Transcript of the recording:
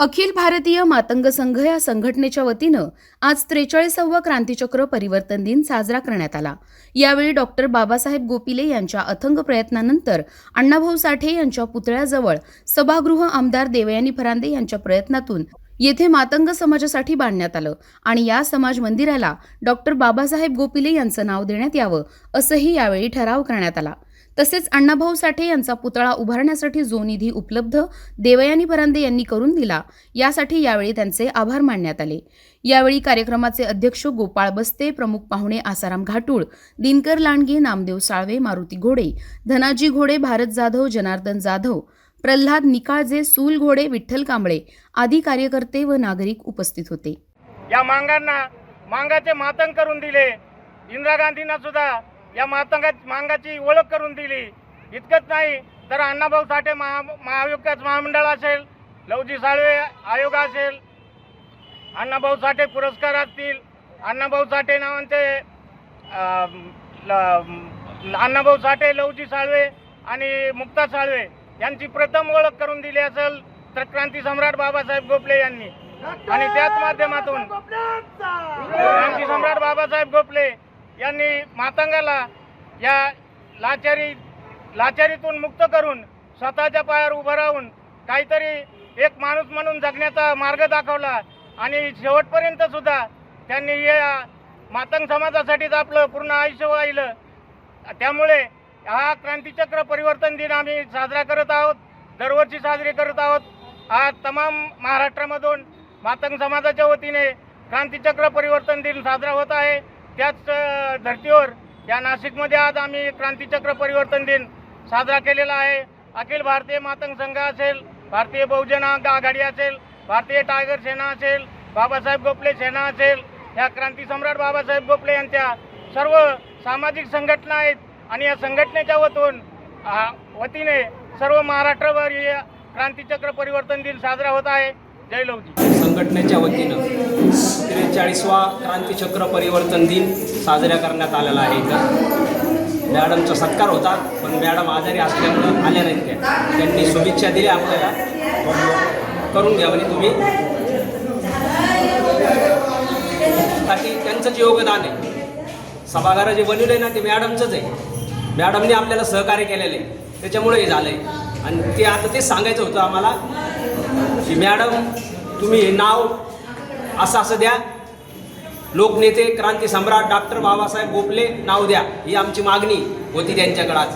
अखिल भारतीय मातंग संघ या संघटनेच्या वतीनं आज त्रेचाळीसावा क्रांतीचक्र परिवर्तन दिन साजरा करण्यात आला. यावेळी डॉक्टर बाबासाहेब गोपिले यांच्या अथंग प्रयत्नानंतर अण्णाभाऊ साठे यांच्या पुतळ्याजवळ सभागृह आमदार देवयानी फरांदे यांच्या प्रयत्नातून येथे मातंग समाजासाठी बांधण्यात आलं आणि या समाज मंदिराला डॉक्टर बाबासाहेब गोपिले यांचं नाव देण्यात यावं असंही यावेळी ठराव करण्यात आला. तसेच अण्णाभाऊ साठे यांचा पुतळा उभारण्यासाठी जो निधी उपलब्ध देवयानी परांदे यांनी करून दिला यासाठी यावेळी त्यांचे आभार मानण्यात आले. यावेळी कार्यक्रमाचे अध्यक्ष गोपाळ बस्ते प्रमुख पाहुणे आसाराम घाटूळ दिनकर लांडगे नामदेव साळवे मारुती घोडे धनाजी घोडे भारत जाधव जनार्दन जाधव प्रल्हाद निकाळजे सूल घोडे विठ्ठल कांबळे आदी कार्यकर्ते व नागरिक उपस्थित होते. या मांगांना मांगाचे मातंग करून दिले. इंदिरा गांधींना सुद्धा या मातंगा मांगाची ओळख करून दिली. इतकंच नाही तर अण्णाभाऊ साठे महा महाविकास महामंडळ असेल लवजी साळवे आयोग असेल अण्णाभाऊ साठे पुरस्कार असतील अण्णाभाऊ साठे नावांचे अण्णाभाऊ साठे लवजी साळवे आणि मुक्ता साळवे यांची प्रथम ओळख करून दिली असेल तर क्रांती सम्राट बाबासाहेब गोपले यांनी. आणि त्याच माध्यमातून क्रांती सम्राट बाबासाहेब गोपले यांनी मातंगाला या लाचारी लाचारीतून मुक्त करून स्वतःच्या पायावर उभं राहून काहीतरी एक माणूस म्हणून जगण्याचा मार्ग दाखवला आणि शेवटपर्यंत सुद्धा त्यांनी या मातंग समाजासाठीच आपलं पूर्ण आयुष्य वाहिलं. त्यामुळे हा क्रांतीचक्र परिवर्तन दिन आम्ही साजरा करत आहोत दरवर्षी साजरी करत आहोत. आज तमाम महाराष्ट्रामधून मातंग समाजाच्या वतीने क्रांतीचक्र परिवर्तन दिन साजरा होत आहे. त्याच धर्तीवर या नाशिकमध्ये आज आम्ही क्रांतीचक्र परिवर्तन दिन साजरा केलेला आहे. अखिल भारतीय मातंग संघ असेल भारतीय बहुजन आघाडी असेल भारतीय टायगर सेना असेल बाबासाहेब गोपले सेना असेल या क्रांती सम्राट बाबासाहेब गोपले यांच्या सर्व सामाजिक संघटना आहेत आणि या संघटनेच्या वतून वतीने सर्व महाराष्ट्रभर क्रांतीचक्र परिवर्तन दिन साजरा होत आहे. जय लवजी संघटनेच्या वतीनं त्रेचाळीसवा क्रांतीचक्र परिवर्तन दिन साजरा करण्यात आलेला आहे इथं. मॅडमचा सत्कार होता पण मॅडम आजारी असल्यामुळं आल्या नाहीत त्या. त्यांनी शुभेच्छा दिल्या आपल्याला. करून घ्या म्हणजे तुम्ही. ताकी त्यांचं जे योगदान आहे. सभागार जे बनवलं आहे ना ते मॅडमचंच आहे. मॅडमने आपल्याला सहकार्य केलेलं आहे. त्याच्यामुळे हे झालं आहे आणि ते आता तेच सांगायचं होतं आम्हाला की मॅडम तुम्ही हे नाव असं असं द्या. लोकनेते क्रांती सम्राट डॉक्टर बाबासाहेब गोपले नाव द्या. ही आमची मागणी होती त्यांच्याकडं आज.